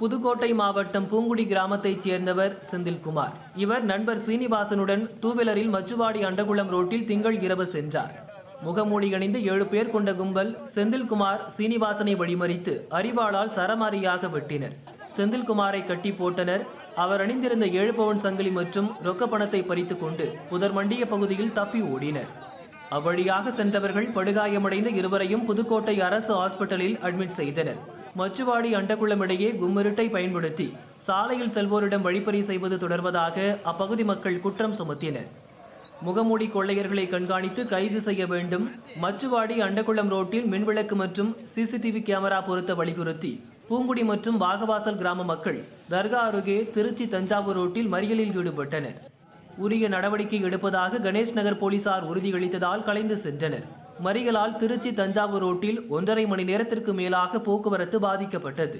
புதுக்கோட்டை மாவட்டம் பூங்குடி கிராமத்தைச் சேர்ந்தவர் செந்தில்குமார். இவர் நண்பர் சீனிவாசனுடன் டூவீலரில் மச்சுவாடி அண்டகுளம் ரோட்டில் திங்கள் இரவு சென்றார். முகமூடி அணிந்து ஏழு பேர் கொண்ட கும்பல் செந்தில்குமார் சீனிவாசனை வழிமறித்து அரிவாளால் சரமாரியாக வெட்டினர். செந்தில்குமாரை கட்டி போட்டனர். அவர் அணிந்திருந்த ஏழு பவுன் சங்கிலி மற்றும் ரொக்க பணத்தை பறித்து கொண்டு புதர் மண்டிய பகுதியில் தப்பி ஓடினர். அவ்வழியாக சென்றவர்கள் படுகாயமடைந்த இருவரையும் புதுக்கோட்டை அரசு ஹாஸ்பிட்டலில் அட்மிட் செய்தனர். மச்சுவாடி அண்டகுளம் இடையே கும்மிருட்டை பயன்படுத்தி சாலையில் செல்வோரிடம் வழிப்பறி செய்வது தொடர்வதாக அப்பகுதி மக்கள் குற்றம் சுமத்தினர். முகமூடி கொள்ளையர்களை கண்காணித்து கைது செய்ய வேண்டும் மச்சுவாடி அண்டகுளம் ரோட்டில் மின்விளக்கு மற்றும் சிசிடிவி கேமரா பொருத்த வலியுறுத்தி பூங்குடி மற்றும் வாகவாசல் கிராம மக்கள் தர்கா அருகே திருச்சி தஞ்சாவூர் ரோட்டில் மறியலில் ஈடுபட்டனர். உரிய நடவடிக்கை எடுப்பதாக கணேஷ் நகர் போலீசார் உறுதியளித்ததால் கலைந்து சென்றனர். மறிகளால் திருச்சி தஞ்சாவூர் ரோட்டில் ஒன்றரை மணி நேரத்திற்கு மேலாக போக்குவரத்து பாதிக்கப்பட்டது.